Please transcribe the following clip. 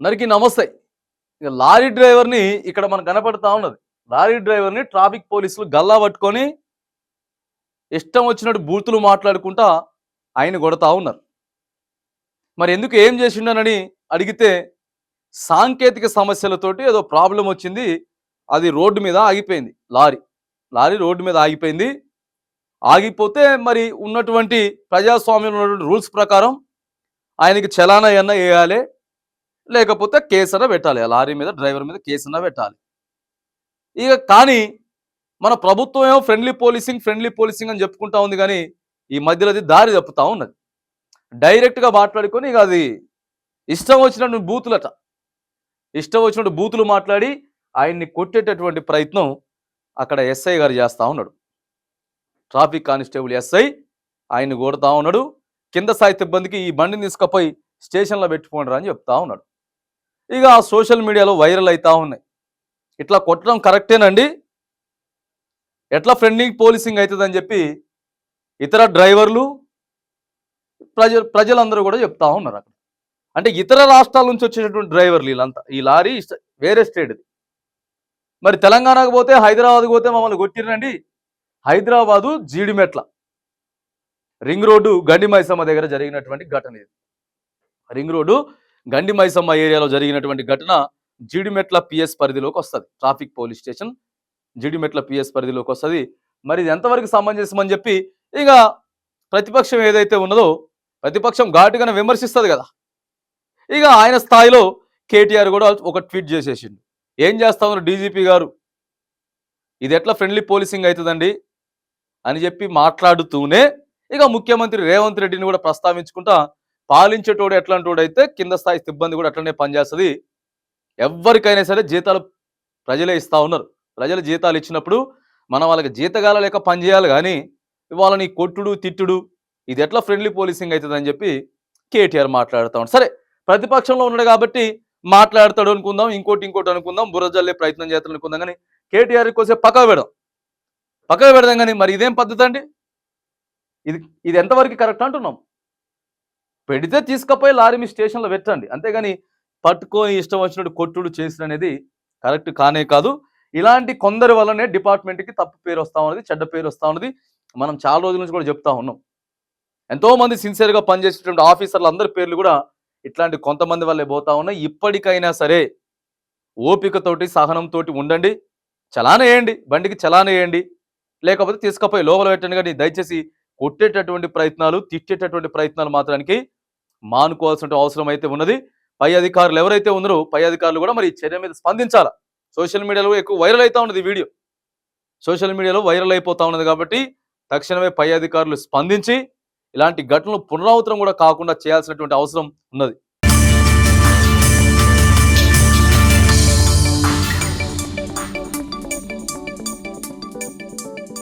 అందరికీ నమస్తే. ఇక లారీ డ్రైవర్ని ఇక్కడ మనకు కనపడతా ఉన్నది. లారీ డ్రైవర్ని ట్రాఫిక్ పోలీసులు గల్లా పట్టుకొని ఇష్టం వచ్చినట్టు బూతులు మాట్లాడుకుంటా ఆయన కొడతా ఉన్నారు. మరి ఎందుకు ఏం చేసిండనని అడిగితే సాంకేతిక సమస్యలతోటి ఏదో ప్రాబ్లం వచ్చింది. అది రోడ్డు మీద ఆగిపోయింది. లారీ. లారీ రోడ్డు మీద ఆగిపోయింది. ఆగిపోతే మరి ఉన్నటువంటి ప్రజాస్వామ్యంలో ఉన్నటువంటి రూల్స్ ప్రకారం ఆయనకి చలానా ఏమన్నా వేయాలి లేకపోతే కేసన పెట్టాలి. ఆ లారీ మీద డ్రైవర్ మీద కేసన పెట్టాలి. ఇక కానీ మన ప్రభుత్వం ఏమో ఫ్రెండ్లీ పోలీసింగ్ ఫ్రెండ్లీ పోలీసింగ్ అని చెప్పుకుంటా ఉంది కానీ ఈ మధ్యలో అది దారి తప్పుతా ఉన్నది. డైరెక్ట్గా మాట్లాడుకొని ఇక అది ఇష్టం వచ్చినటువంటి బూతులట. ఇష్టం వచ్చినట్టు బూతులు మాట్లాడి ఆయన్ని కొట్టేటటువంటి ప్రయత్నం అక్కడ ఎస్ఐ గారు చేస్తూ ఉన్నాడు. ట్రాఫిక్ కానిస్టేబుల్ ఎస్ఐ ఆయన్ని కొడతా ఉన్నాడు. కింద స్థాయి సిబ్బందికి ఈ బండిని తీసుకపోయి స్టేషన్లో పెట్టుకోండి అని చెప్తా ఉన్నాడు. ఇక సోషల్ మీడియాలో వైరల్ అవుతూ ఉన్నాయి. ఇట్లా కొట్టడం కరెక్టేనండి. ఎట్లా ఫ్రెండింగ్ పోలీసింగ్ అవుతుందని చెప్పి ఇతర డ్రైవర్లు ప్రజ ప్రజలందరూ కూడా చెప్తా ఉన్నారు అక్కడ. అంటే ఇతర రాష్ట్రాల నుంచి వచ్చేటటువంటి డ్రైవర్లు వీళ్ళంతా. ఈ లారీ వేరే స్టేట్ ఇది. మరి తెలంగాణకు పోతే హైదరాబాద్కి పోతే మమ్మల్ని కొట్టిరండి హైదరాబాదు జీడిమెట్ల. రింగ్ రోడ్డు గండి దగ్గర జరిగినటువంటి ఘటన ఇది. రింగ్ రోడ్డు గండి మైసమ్మ ఏరియాలో జరిగినటువంటి ఘటన జీడిమెట్ల పిఎస్ పరిధిలోకి వస్తుంది. Traffic police station Jeedimetla PS పరిధిలోకి వస్తుంది. మరి ఇది ఎంతవరకు సమంజసం అని చెప్పి ఇక ప్రతిపక్షం ఏదైతే ఉన్నదో ప్రతిపక్షం ఘాటుగానే విమర్శిస్తుంది కదా. ఇక ఆయన స్థాయిలో కేటీఆర్ కూడా ఒక ట్వీట్ చేసేసిండు. ఏం చేస్తా ఉన్నారు డీజీపీ గారు? ఇది ఎట్లా ఫ్రెండ్లీ పోలీసింగ్ అవుతుందండి అని చెప్పి మాట్లాడుతూనే ఇక ముఖ్యమంత్రి రేవంత్ రెడ్డిని కూడా ప్రస్తావించుకుంటా పాలించేటోడు ఎట్లాంటోడు అయితే కింద స్థాయి సిబ్బంది కూడా అట్లనే పనిచేస్తుంది. ఎవరికైనా సరే జీతాలు ప్రజలే ఇస్తూ ఉన్నారు. ప్రజలు జీతాలు ఇచ్చినప్పుడు మనం వాళ్ళకి జీతగాల లేక పనిచేయాలి కానీ వాళ్ళని కొట్టుడు తిట్టుడు ఇది ఎట్లా ఫ్రెండ్లీ పోలీసింగ్ అవుతుందని చెప్పి కేటీఆర్ మాట్లాడుతూ ఉన్నాడు. సరే ప్రతిపక్షంలో ఉన్నాడు కాబట్టి మాట్లాడతాడు అనుకుందాం ఇంకోటి ఇంకోటి అనుకుందాం బురజల్లే ప్రయత్నం చేస్తాడు అనుకుందాం కానీ కేటీఆర్ కోసే పక్కకు పెడదాం. పక్కకు పెడదాం కానీ మరి ఇదేం పద్ధతి అండి? ఇది ఇది ఎంతవరకు కరెక్ట్ అంటున్నాం? పెడితే తీసుకుపోయి లారీ మీ స్టేషన్లో పెట్టండి. అంతేగాని పట్టుకొని ఇష్టం వచ్చినట్టు కొట్టుడు చేసిన అనేది కరెక్ట్ కానే కాదు. ఇలాంటి కొందరి వల్లనే డిపార్ట్మెంట్కి తప్పు పేరు వస్తా ఉన్నది చెడ్డ పేరు వస్తా ఉన్నది. మనం చాలా రోజుల నుంచి కూడా చెప్తా ఉన్నాం. ఎంతో మంది సిన్సియర్గా పనిచేసేటువంటి ఆఫీసర్లు అందరి పేర్లు కూడా ఇట్లాంటి కొంతమంది వల్లే పోతా ఉన్నాయి. ఇప్పటికైనా సరే ఓపికతోటి సహనంతోటి ఉండండి. చలాన వేయండి బండికి చలాన వేయండి లేకపోతే తీసుకపోయి లోపల పెట్టండి. కానీ దయచేసి కొట్టేటటువంటి ప్రయత్నాలు తిట్టేటటువంటి ప్రయత్నాలు మాత్రానికి మానుకోవాల్సిన అవసరం అయితే ఉన్నది. పై అధికారులు ఎవరైతే ఉన్నారో పై అధికారులు కూడా మరి చర్య మీద స్పందించాలా? సోషల్ మీడియాలో ఎక్కువ వైరల్ అవుతా ఉన్నది వీడియో. సోషల్ మీడియాలో వైరల్ అయిపోతా ఉన్నది కాబట్టి తక్షణమే పై అధికారులు స్పందించి ఇలాంటి ఘటనలు పునరావృతం కూడా కాకుండా చేయాల్సినటువంటి అవసరం ఉన్నది.